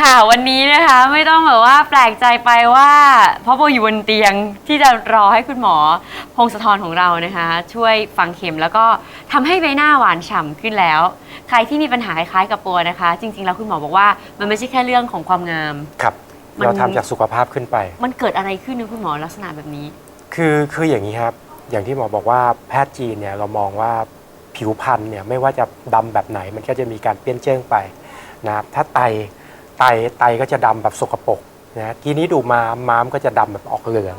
ค่ะ วันนี้นะคะไม่ต้องแบบว่าแปลกใจไปว่าเพราะโบอยู่บนเตียงที่จะรอให้คุณหมอ พงศธรของเรานะคะ ช่วยฝังเข็มแล้วก็ทำให้ใบหน้าหวานฉ่ำขึ้นแล้ว ใครที่มีปัญหาคล้ายๆกับปัวนะคะ จริง ๆ แล้วคุณหมอบอกว่า มันไม่ใช่แค่เรื่องของความงาม ครับ มัน เราทำจากสุขภาพขึ้นไป มันเกิดอะไรขึ้นนะคุณหมอลักษณะแบบนี้ คือคืออย่างนี้ครับ อย่างที่หมอบอกว่าแพทย์จีนเนี่ยเรามองว่าผิวพรรณเนี่ยไม่ว่าจะดำแบบไหนมันก็จะมีการเปลี่ยนเจ้งไปนะครับถ้าไต ไตไตก็จะดำแบบสกปรกนะทีนี้ดูม้ามม้ามก็จะดำแบบออกเหลือง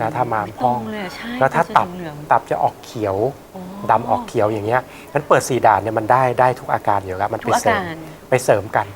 นะถ้าม้ามไม่พตรองงเลยใช่แล้วถ้าตับเหลืองตับจะออกเขียวๆโอ้ดำออกเขียวอย่างเงี้ยนั้นเปิดสีด่านเนี่ยมันได้ได้ทุกอาการอยู่แล้วมันทุไปกอาเสริมการไปเสริมกัน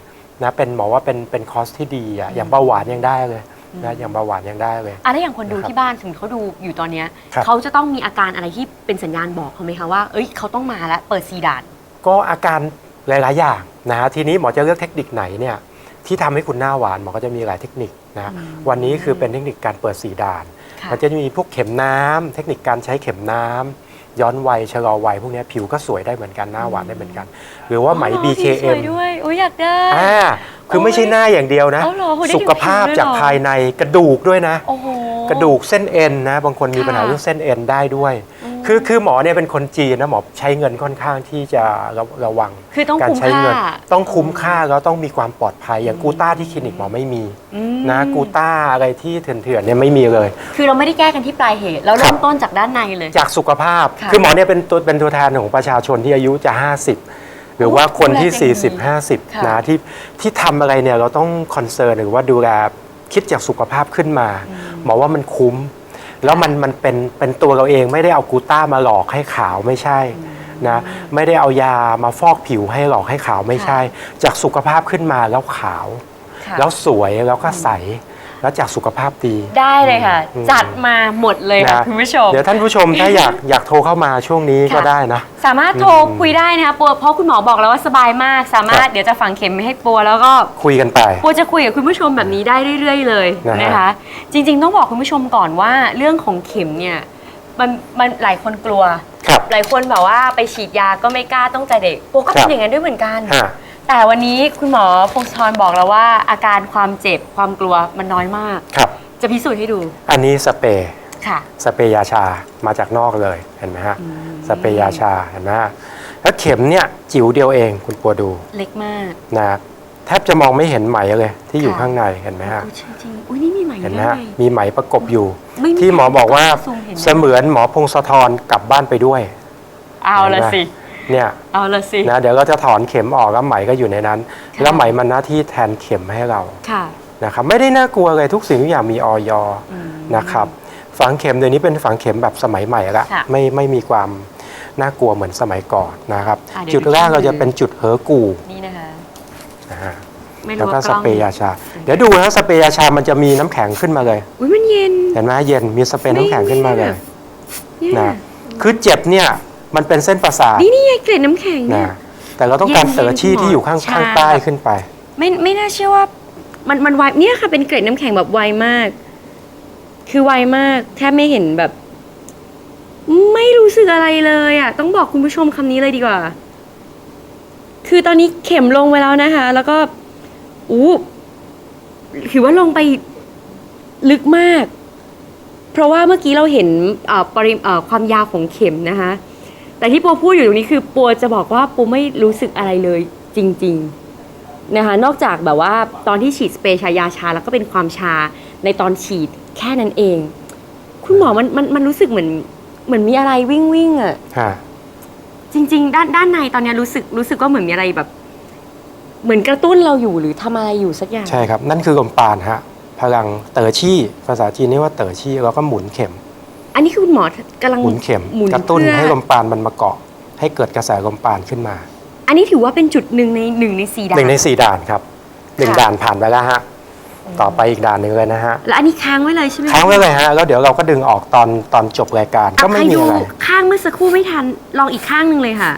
นะเป็นหมอว่าเป็นเป็นคอร์สที่ดีอะอย่างเบาหวานยังได้เลยนะอย่างเบาหวานยังได้เลยอะแล้วอย่างคนดูนะครับที่บ้านสมมติเขาดูอยู่ตอนเนี้ยครับเขาจะต้องมีอาการอะไรที่เป็นสัญญาณบอกเขาไหมคะว่า เอ้ยเขาต้องมาแล้วเปิดซีดาน ก็อาการหลาย ๆ อย่างนะฮะทีนี้หมอจะเลือกเทคนิคไหนเนี่ย ที่ทำให้คุณหน้าหวานหมอก็จะมีหลายเทคนิคนะฮะอืมวันนี้คือเป็นเทคนิคการเปิดสีด่านค่ะมันจะมีพวกเข็มน้ำเทคนิคการใช้เข็มน้ำย้อนวัยชะลอวัยพวกเนี้ยผิวก็สวยได้เหมือนกันหน้าหวานได้เหมือนกัน หรือว่าไหมอ๋อเหรอสีส BKM วยด้วยโอ้ยอยากได้อ่าคือไม่ใช่หน้าอย่างเดียวนะเอาเหรอโหได้สุขภาพถึงผิวด้วยเหรอจากภายในกระดูกด้วยนะโอ้โหกระดูกเส้นเอ็นนะบางคนมีค่ะปัญหาเรื่องเส้นเอ็นได้ด้วยอืม คือคือหมอเนี่ยเป็นคนจีนนะหมอใช้เงินค่อนข้างที่จะระระวังคือต้องการคุ้มใช้ค่าเงินต้องคุ้มค่าแล้วต้องมีความปลอดภัย อย่างกูต้าที่คลินิกหมอไม่มีอืมนะกูต้าอะไรที่เถื่อนๆเนี่ยไม่มีเลย คือเราไม่ได้แก้กันที่ปลายเหตุ เราเริ่มต้นจากด้านในเลย จากสุขภาพค่ะคือหมอเนี่ยเป็นตัวเป็นตัวแทนของประชาชนที่อายุจะ 50 หรือว่าคนที่ ดูแลตัวเองดี40ค่ะ50นะที่ที่ทำอะไรเนี่ยเราต้องคอนเซิร์นหรือว่าดูแลคิดจากสุขภาพขึ้นมาหมอว่ามันคุ้ม แล้วมันมันเป็นเป็นตัวเราเองไม่ได้เอากูต้ามาหลอกให้ขาวไม่ใช่นะไม่ได้เอายามาฟอกผิวให้หลอกให้ขาวไม่ใช่ จากสุขภาพขึ้นมาแล้วขาวค่ะแล้วสวยแล้วก็ใส แล้วจากสุขภาพดี ได้เลยค่ะ อืมจัดมาหมดเลยค่ะนะ คุณผู้ชม เดี๋ยวท่านผู้ชมถ้าอยากอยากโทรเข้ามาช่วงนี้ก็ค่ะ ได้นะ สามารถโทรอืมคุยได้นะคะปัวเพราะคุณหมอบอกแล้วว่าสบายมาก สามารถครับเดี๋ยวจะฝังเข็มให้ปัวแล้วก็ คุยกันไป ปัวจะคุยกับคุณผู้ชมแบบนี้ได้เรื่อย ๆ เลยนะฮะนะคะ จริง ๆ ต้องบอกคุณผู้ชมก่อนว่าเรื่องของเข็มเนี่ยมันมันหลายคนกลัว ครับ หลายคนแบบว่าไปฉีดยาก็ไม่กล้าต้องใจเด็กปัวก็ครัเป็นบ อย่างนั้นด้วยเหมือนกัน ฮะ แต่วันนี้คุณหมอพงศธรบอกแล้วว่า อาการความเจ็บความกลัวมันน้อยมาก ครับ จะพิสูจน์ให้ดูอันนี้สเปรย์ค่ะ สเปรย์ยาชามาจากนอกเลยเห็นไหมฮะสเปรย์ยาชาเห็นไหมฮะแล้วเข็มเนี่ยจิ๋วเดียวเองคุณปัวดูเล็กมากนะแทบจะมองไม่เห็นไหมเลยที่อยู่ค่ะข้างในเห็นไหมฮะโอ้จริงๆอุ้ยนี่มีใหม่เห็นไหมด้วฮะยมีไหมประกบอยู่ ไม่มีที่หมอบอกว่าซูมเห็นไหมเสมือนหมอพงศธรกลับบ้านไปด้วย เอาละสิ เนี่ยเอาละสิ นะเดี๋ยวเราจะถอนเข็มออกแล้วไหมก็อยู่ในนั้นค่ะแล้วไหมมันหน้าที่แทนเข็มให้เราค่ะนะครับไม่ได้น่ากลัวเลยทุกสิ่งทุกอย่างมีออยอืมนะครับฝังเข็มเดี๋ยวนี้เป็นฝังเข็มแบบสมัยใหม่ละค่ะไม่ไม่มีความน่ากลัวเหมือนสมัยก่อนนะครับอะเดี๋ยวจุดแรกเราจะเป็นจุดเหอกูนี่นะคะนะฮะไม่แล้วรู้ก็ว่ากสล้องเปรย์ยาชา เดี๋ยวดูนะสเปรย์ยาชามันจะมีน้ำแข็งขึ้นมาเลยอุ้ยมันเย็นเห็นไหมเย็นมีสเปรย์น้ำแข็งขึ้นมาเลยเนี่ยนะคือเจ็บเนี่ย มันเป็นเส้นประสาทนี่นี่ไงเกล็ดน้ำแข็งเนี่นะยแต่เราต้องการเย็นๆเต๋อชี่ที่อยู่ข้างชาข้างใต้ขึ้นไป ไม่ไม่น่าเชื่อว่ามันมันไวเนี่ยค่ะเป็นเกล็ดน้ำแข็งแบบไวมาก คือไวมากแทบไม่เห็นแบบ ไม่รู้สึกอะไรเลยอะ ต้องบอกคุณผู้ชมคำนี้เลยดีกว่า คือตอนนี้เข็มลงไปแล้วนะคะ แล้วก็อู้ถือว่าลงไปลึกมาก เพราะว่าเมื่อกี้เราเห็นเอ่อปริมเอ่อความยาวของเข็มนะคะ แต่ที่ปัวพูดอยู่ตรงนี้คือปัวจะบอกว่าปัวไม่รู้สึกอะไรเลยจริง ๆนะคะ นอกจากแบบว่าตอนที่ฉีดสเปรย์ชายาชาแล้วก็เป็นความชาในตอนฉีดแค่นั้นเอง คุณหมอมันมันมันรู้สึกเหมือนเหมือนมีอะไรวิ่งวิ่งๆอะฮะจริง ๆ ด้านด้านในตอนเนี้ยรู้สึกรู้สึกว่าเหมือนมีอะไรแบบ เหมือนกระตุ้นเราอยู่หรือทำอะไรอยู่สักอย่าง ใช่ครับ นั่นคือลมปานฮะพลังเต๋อชี่ภาษาจีนเรียกว่าเต๋อชี่แล้วก็หมุนเข็ม อันนี้คือคุณหมอกำลังหมุนเข็มหมุนกระตุ้นเพื่อให้ลมปานมันมาเกาะ ให้เกิดกระแสลมปานขึ้นมาอันนี้ถือว่าเป็นจุดหนึ่งในหนึ่งในสี่ด่าหนึ่งในนสี่ด่านครับหนึ่งค่ะ ด่านผ่านไปแล้วฮะต่อไปอีกด่านหนึ่งเลยนะฮะแล้วอันนี้ค้างไว้เลยใช่ไหมค้างไว้เลยฮะแล้วเดี๋ยวเราก็ดึงออกตอนตอนจบรายการก็อะไม่ใครมีดูอะไรข้างเมื่อสักครู่ไม่ทันลองอีกข้างหนึ่งเลยค่ะ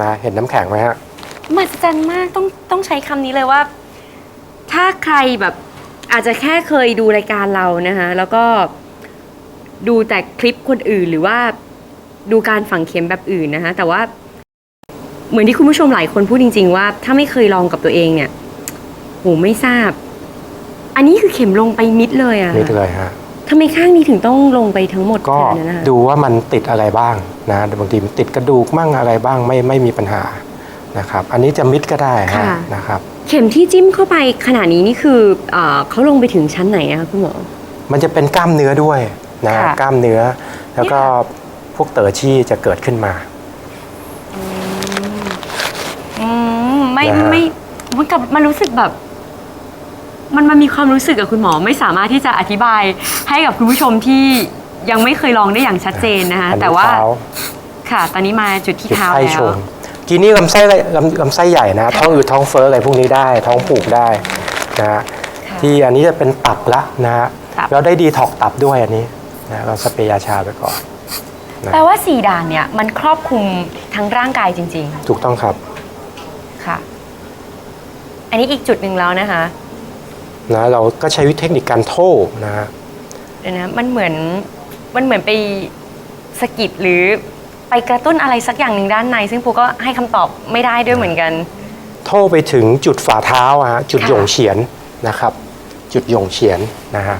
นะเห็นน้ำแข็งไหมฮะ มหัศจรรย์มากต้องต้องใช้คำนี้เลยว่า ถ้าใครแบบ อาจจะแค่เคยดูรายการเรานะคะแล้วก็ดูแต่คลิปคนอื่นหรือว่าดูการฝังเข็มแบบอื่นนะคะแต่ว่า เหมือนที่คุณผู้ชมหลายคนพูดจริง ๆ ว่า ถ้าไม่เคยลองกับตัวเองเนี่ยโหไม่ทราบ อันนี้คือเข็มลงไปมิดเลยอะนิดเลยฮะทำไมข้างนี้ถึงต้องลงไปทั้งหมดก็ขนาดนั้นนะคะดูว่ามันติดอะไรบ้างนะบางทีมันติดกระดูกมั่งอะไรบ้างไม่ไม่มีปัญหานะครับ อันนี้จะมิดก็ได้ฮะนะครับเข็มที่จิ้มเข้าไปขนาดนี้นี่คือเออเขาลงไปถึงชั้นไหนอะคะคุณหมอ มันจะเป็นกล้ามเนื้อด้วยนะค่ะกล้ามเนื้อ แล้วก็พวกเต๋อชี่จะเกิดขึ้นมา อืมไม่นะฮะ ไม่มันกับมันรู้สึกแบบ มันมันมีความรู้สึกกับคุณหมอไม่สามารถที่จะอธิบายให้กับคุณผู้ชมที่ยังไม่เคยลองได้อย่างชัดเจนนะคะอันนี้แต่ว่าเท้ค่ะ ตอนนี้มาจุดที่จุดเท้าไส้แล้ชวง กีนี่ลำไส้อะไรลำลำไส้ใหญ่นะ ท้องอืดท้องเฟ้ออะไรพวกนี้ได้ ท้องผูกได้นะฮะค่ะที่อันนี้จะเป็นตับละนะฮะตับ เราได้ดีถอกตับด้วยอันนี้นะเราสเปรย์ยาชาไปก่อน แปลว่าสี่ด่านเนี่ยมันครอบคลุมทั้งร่างกายจริง ถูกต้องครับๆ ค่ะ อันนี้อีกจุดหนึ่งแล้วนะคะนะเราก็ใช้วิธีเทคนิคการโทษนะฮะ เดี๋ยวนะมันเหมือนมันเหมือนไปสะกิดหรือ ไปกระตุ้นอะไรสักอย่างหนึ่งด้านใน ซึ่งปูก็ให้คำตอบไม่ได้ด้วยเหมือนกัน โทษไปถึงจุดฝ่าเท้าอะฮะจุดค่ะ หย่งเฉียนนะครับ จุดหย่งเฉียนนะฮะ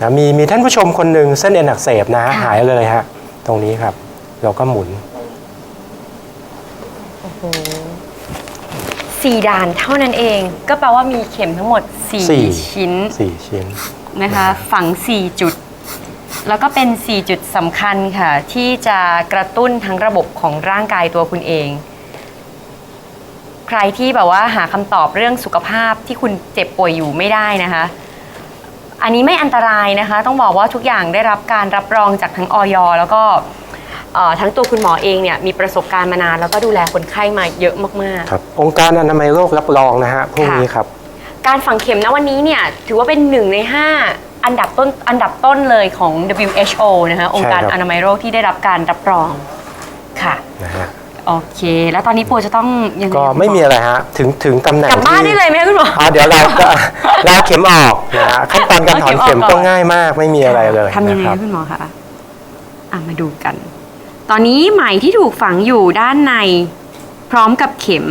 นะมีมีท่านผู้ชมคนหนึ่งเส้นเอ็นอักเสบนะฮะหายเลยฮะตรงนี้ครับ เราก็หมุนโอ้โหสี่ด่านเท่านั้นเอง ก็แปลว่ามีเข็มทั้งหมดสี่4ชิ้นสี่ชิ้น นะคะ ฝัง4จุด แล้วก็เป็น 4 จุดสำคัญค่ะ ที่จะกระตุ้นทั้งระบบของร่างกายตัวคุณเอง ใครที่แบบว่าหาคำตอบเรื่องสุขภาพที่คุณเจ็บป่วยอยู่ไม่ได้นะคะ อันนี้ไม่อันตรายนะคะ ต้องบอกว่าทุกอย่างได้รับการรับรองจากทั้งออยแล้วก็เอ่อทั้งตัวคุณหมอเองเนี่ยมีประสบการณ์มานานแล้วก็ดูแลคนไข้มาเยอะมากครับองค์การอนามัยโลกรับรองนะฮะพวกนี้ครับๆการฝังเข็มณวันนี้เนี่ยถือว่าเป็นหนึ่งใน5 อันดับต้นอันดับต้นเลยของ WHO นะคะองค์การใช่ครับ อนามัยโลกที่ได้รับการรับรองค่ะนะฮะโอเค แล้วตอนนี้ปูจะต้องยังไงก็คุณหไม่มีอะไรฮะถึงถึงตำแหน่งกลับบ้านที่ ได้เลยไหมคะคุณหมอ อ่าเดี๋ยวเราก็ลาเข็มออกนะฮะขั้นตอนการถอนเข็มเอาเข็มออกก่ก็อน ง่ายมากไม่มีอะไรเลยทำยังไงนะครับคุณหมอคะอะมาดูกัน ตอนนี้ไหมที่ถูกฝังอยู่ด้านในพร้อมกับเข็ม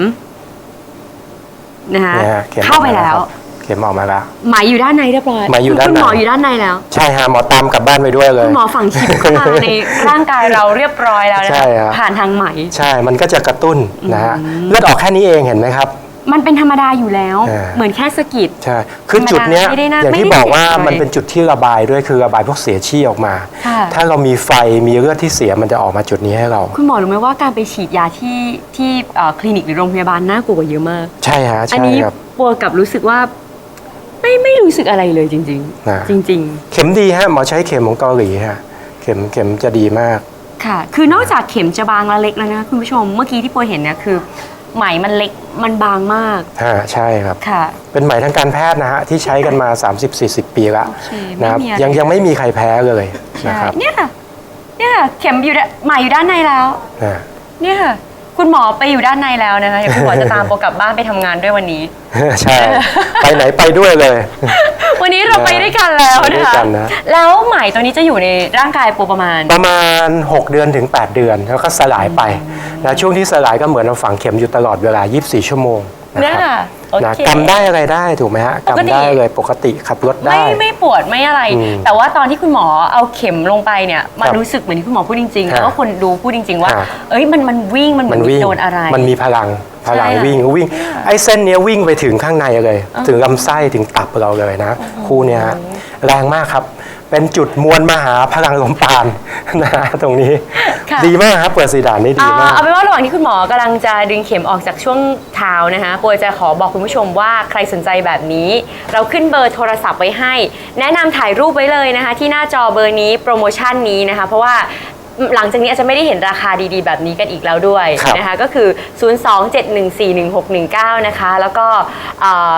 นะคะเนี่ยฮะข็มเข้าไปแล้ว ออกมครับ เข็มออกมาแล้ว ไหมอยู่ด้านในเรียบร้อยไหมอยู่ด้านใน คุณหมออยู่ด้านในแล้ว ใช่ฮะหมอตามกลับบ้านไปด้วยเลย คุณหมอฝังชิปเข้ามาในร่างกายเราเรียบร้อยแล้วนะใช่คะฮะผ่านทางไหม ใช่มันก็จะกระตุ้นนะฮะเลือดออกแค่นี้เองเห็นไหมครับ มันเป็นธรรมดาอยู่แล้ว อ่า เหมือนแค่สะกิด ใช่คือจุดเนี้ยไม่ได้น่าอย่างที่ไม่ได้บอกว่าเจ็บเลยมันเป็นจุดที่ระบายด้วยคือระบายพวกเสียชี่ออกมา ค่ะ ถ้าเรามีไฟมีเลือดที่เสียมันจะออกมาจุดนี้ให้เรา คุณหมอรู้ไหมว่าการไปฉีดยาที่ที่เอ่อคลินิกหรือโรงพยาบาลน่ากลัวกว่าเยอะมาก ใช่ฮะอันใช่นี้ครับปัวกลับรู้สึกว่า ไม่ไม่รู้สึกอะไรเลยจริง นะ ๆ จริง เข็มดีฮะหมอใช้เข็มของเกาหลีฮะเข็มเข็มจะดีมาก ๆ ค่ะ คือนอกจากเข็มจะบางและเล็กแล้วนะคุณผู้ชมเมื่อกี้ที่ปัวเห็นเนี่ยคือไหมมันเล็กมันบางมากฮะใช่ครับ ค่ะ เป็นไหมทางการแพทย์นะฮะ ที่ใช้กันมา 30-40 ปีละโอเคนะครับไม่มีอะไร ยังยังไม่มีใครแพ้เลยใช่นะครับเนี่ยค่ะเนี่ยค่ะเข็มอยู่ด้านไหมอยู่ด้านในแล้ว นะเนี่ยค่ะ คุณหมอไปอยู่ด้านในแล้วนะคะเดี๋ยวคุณหมอจะตามโปกลับบ้านไปทำงานด้วยวันนี้ ใช่ ไปไหนไปด้วยเลย วันนี้เราไปด้วยกันแล้วไปด้นะวยคะกันนะ แล้วไหมตัวนี้จะอยู่ในร่างกายปูประมาณ ประมาณ 6 เดือนถึง 8 เดือน แล้วก็สลายไปนะช่วงที่สลายก็เหมือนเราฝังเข็มอยู่ตลอดเวลา 24 ชั่วโมง นะเนี่ยครับค่ะโอนะเค กำได้อะไรได้ถูกไหมฮะปกติ กำได้เลยปกติขับรถได้ ไม่ไม่ปวดไม่อะไร อืมแต่ว่าตอนที่คุณหมอเอาเข็มลงไปเนี่ยมันครับรู้สึกเหมือนที่คุณหมอพูดจริงๆฮะแล้วก็คนดูพูดจริง ๆ ว่าฮะเอ้ยมันมันวิ่งมันเหมืมัอนนวิ่งโดนอะไร มันมีพลังพลังใช่อะวิ่งวิ่ง ไอ้เส้นเนี้ยวิ่งไปถึงข้างในเลย ถึงลำไส้ถึงตับเราเลยนะ คู่เนี้ยฮะแรงมากครับ เป็นจุดมวลมหาพลังลมปานนะฮะตรงนี้ ค่ะ ดีมากครับเปิดสีด่านนี่ดีอ่ามาก เอาเป็นว่าระหว่างที่คุณหมอกำลังจะดึงเข็มออกจากช่วงเท้านะคะปวยจะขอบอกคุณผู้ชมว่าใครสนใจแบบนี้ เราขึ้นเบอร์โทรศัพท์ไว้ให้ แนะนำถ่ายรูปไว้เลยนะคะ ที่หน้าจอเบอร์นี้โปรโมชั่นนี้นะคะ เพราะว่า หลังจากนี้อาจจะไม่ได้เห็นราคาดีๆ แบบนี้กันอีกแล้วด้วยครับนะคะก็คือ 027141619 นะคะ แล้วก็เอ่อ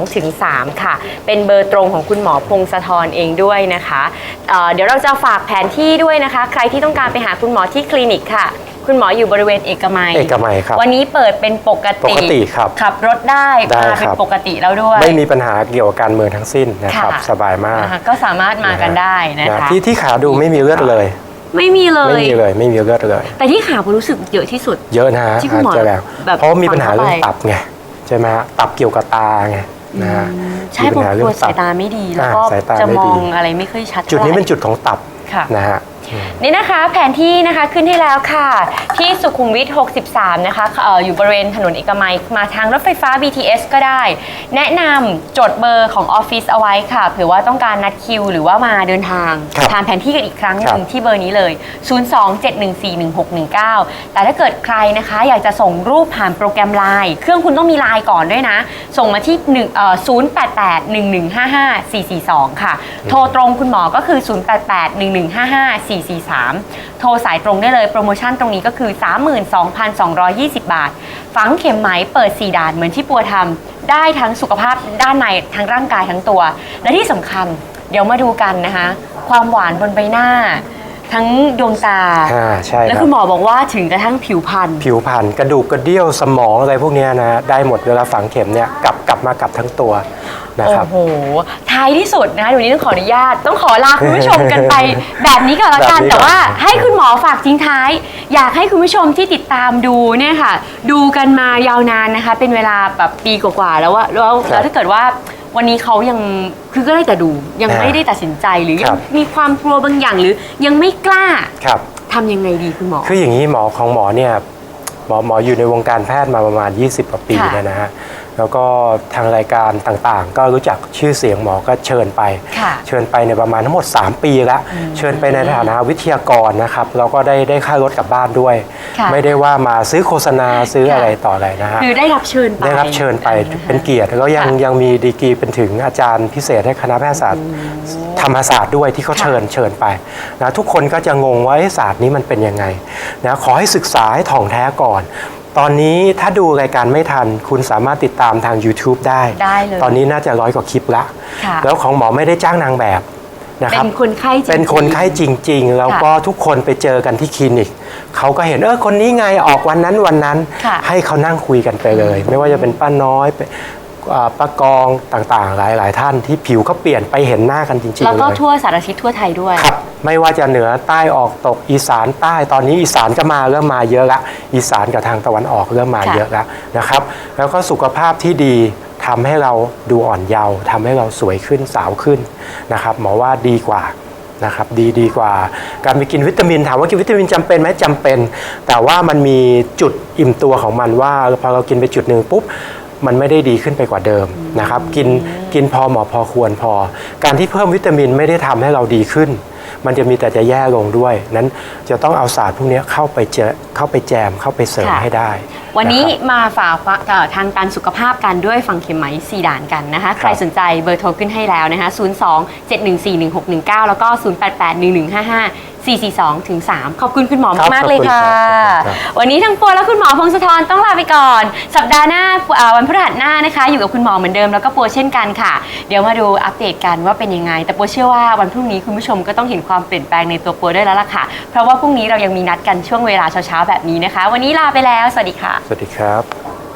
0881155442ถึง3ค่ะ เป็นเบอร์ตรงของคุณหมอพงศธรเองด้วยนะคะเอ่อเดี๋ยวเราจะฝากแผนที่ด้วยนะคะ ใครที่ต้องการไปหาคุณหมอที่คลินิกค่ะคุณหมออยู่บริเวณเอกมัย เอกมัยครับ วันนี้เปิดเป็นปกติปกติครับขับรถได้ได้มาเป็คนรับปกติแล้วด้วย ไม่มีปัญหาเกี่ยวกับการเมืองทั้งสิ้นนะครับค่ะสบายมากนะคะก็สามารถมากันได้นะนะคะคะที่ที่ขาดูไม่มีเลือดเลยไม่มีเลไม่ยมีเลยไม่มีเลือดเลย แต่ที่ขาผมรู้สึกเยอะที่สุด เยอะนะฮะที่คุณหมออาจจะแล้วแบบเพราะมีปัญหาฟังเรื่เข้าองไปตับไงใช่ไหมฮะตับเกี่ยวกับตาไงนะฮะใช่มีผปัมญหากลัเรื่วองสาตัยบตาไม่ดีแล้วอ่าก็สายตาจะไม่มดีองอะไรไม่ค่อยชัดจุดนี้ท่าไหร่เป็นจุดของตับค่ะนะฮะอืม นี่นะคะแผนที่นะคะขึ้นให้แล้วค่ะ ที่สุขุมวิท 63 นะคะเอ่ออยู่บริเวณถนนเอกมัยมาทางรถไฟฟ้า BTS ก็ได้ แนะนำจดเบอร์ของออฟฟิศเอาไว้ค่ะเผื่อว่าต้องการนัดคิว หรือว่ามาเดินทางครับทานแผนที่กันอีกครั้งหครันึ่บงที่เบอร์นี้เลย 027141619 แต่ถ้าเกิดใครนะคะ อยากจะส่งรูปผ่านโปรแกรมไลน์เครื่องคุณต้องมีไลน์ก่อนด้วยนะ ส่งมาที่1เอ่อ0881155442 ค่ะ โทรตรงคุณหมอก็คือ0881155443 โทรสายตรงได้เลยโปรโมชั่นตรงนี้ก็คือ 32,220 บาท ฝังเข็มไหมเปิด 4 ด่านเหมือนที่ปัวทำได้ทั้งสุขภาพด้านในทั้งร่างกายทั้งตัว และที่สำคัญเดี๋ยวมาดูกันนะคะ ความหวานบนใบหน้า ทั้งดวงตา อ่าใช่แล้วครัคุบณหมอบอกว่าถึงกระทั่งผิวพรรณ ผิวพรรณกระดูกกระเดี่ยวสมองอะไรพวกเนี้ยนะฮะได้หมดเวลาฝังเข็มเนี่ยกลับกลับมากับทั้งตัว นะครับ โอ้โห ท้ายที่สุดนะเดี๋ยวนี้ต้องขออนุญาต ต้องขอลาคุณผู้ชมกันไป แบบนี้ก่อนละกัน แบบนี้ก่อน แต่ว่าให้คุณหมอฝากทิ้งท้าย อยากให้คุณผู้ชมที่ติดตามดูเนี่ยค่ะ ดูกันมายาวนานนะคะ เป็นเวลาแบบปีกว่าๆแล้วว่าแล้วแล้วถ้าเกิดว่าวันนี้เขายังคือก็ได้แต่ดูยังไม่ได้ตัดสินใจหรือยังมีความกลัวบางอย่างหรือ ยังไม่กล้าครับ ทำยังไงดีคุณหมอ คืออย่างนี้หมอของหมอเนี่ยหมอหมออยู่ในวงการแพทย์มาประมาณ 20กว่าปีค่ะเนี่ยนะฮะแล้วก็ทางรายการต่างๆ ก็รู้จักชื่อเสียงหมอก็เชิญไป ค่ะเชิญไปในยประมาณทั้งหมด 3 ปีแล้วเชิญไปในฐานะวิทยากรนะครับเราก็ได้ได้ค่ารถกลับบ้านด้วย ค่ะไม่ได้ว่ามาซื้อโฆษณาซื้อค่ะ อะไรต่ออะไรนะฮะ คือได้รับเชิญไปได้รับเชิญไปนะคะเป็นเกียรติแล้วก็ยังค่ะยังมีดีกรีเป็นถึงอาจารย์พิเศษให้คณะแพทยศาสตร์ธรรมศาสตร์ด้วยที่เขาค่ะเชิญเชิญไปนะทุกคนก็จะงงว่าเอ๊ะศาสตร์นี้มันเป็นยังไงนะขอให้ศึกษาให้ถ่องแท้ก่อน ตอนนี้ถ้าดูรายการไม่ทัน คุณสามารถติดตามทาง YouTube ได้ ได้เลย ตอนนี้น่าจะร้อยกว่าคลิปละค่ะแล้วของหมอไม่ได้จ้างนางแบบนะคเป็รับ นคนไข้จริงๆเป็นคนไข้จริง ๆ แล้วก็ทุกคนไปเจอกันที่คลินิก เขาก็เห็นเออคนนี้ไงออกวันนั้นวันนั้น ค่ะให้เขานั่งคุยกันไปเลย ไม่ว่าจะเป็นป้าน้อยเป็นอ่าป้ากองต่างๆ หลายๆ ท่านที่ผิวเขาเปลี่ยนไปเห็นหน้ากันจริงๆแล้วก็เลยทั่วสารทิศทั่วไทยด้วย ครับ ไม่ว่าจะเหนือใต้ออกตกอีสานใต้ตอนนี้อีสานก็มาเริ่มมาเยอะละอีสานกับทางตะวันออกเริ่มมาเยอะแล้วนะครับ แล้วก็สุขภาพที่ดีทำให้เราดูอ่อนเยาว์ทำให้เราสวยขึ้นสาวขึ้นนะครับหมอว่าดีกว่านะครับดีดีกว่า การไปกินวิตามินถามว่ากินวิตามินจำเป็นไหมจำเป็น แต่ว่ามันมีจุดอิ่มตัวของมันว่าพอเรากินไปจุดหนึ่งปุ๊บมันไม่ได้ดีขึ้นไปกว่าเดิมนะครับ กินกินพอเหมาะพอควรพอ การที่เพิ่มวิตามินไม่ได้ทำให้เราดีขึ้น มันจะมีแต่จะแย่ลงด้วย นั้นจะต้องเอาศาสตร์พวกนี้เข้าไปเจอเข้าไปแจมเข้าไปเสริมค่ะ ให้ได้ วันนี้ะครับมาฝากเอ่อทางการสุขภาพกันด้วยฟังเข็มไหม4ด่านกันนะคะ ใครสนใจเบอร์โทรขึ้นให้แล้วนะคะ 02 714 1619 แล้วก็ 088 1155 442ถึง3ขอบคุณคุณหมอครับมากๆเลยค่ะขอบคุณครับวันนี้ทั้งปัวและคุณหมอพงศธรต้องลาไปก่อน สัปดาห์หน้าเอ่อวันพฤหัสหน้านะคะ อยู่กับคุณหมอเหมือนเดิมแล้วก็ปัวเช่นกันค่ะ เดี๋ยวมาดูอัปเดตกันว่าเป็นยังไง แต่ปัวเชื่อว่าวันพรุ่งนี้คุณผู้ชมก็ต้องเห็นความเปลี่ยนแปลงในตัวปัวด้วยแล้วล่ะค่ะ เพราะว่าพรุ่งนี้เรายังมีนัดกันช่วงเวลาเช้าๆแบบนี้นะคะ วันนี้ลาไปแล้ว สวัสดีค่ะ สวัสดีครับ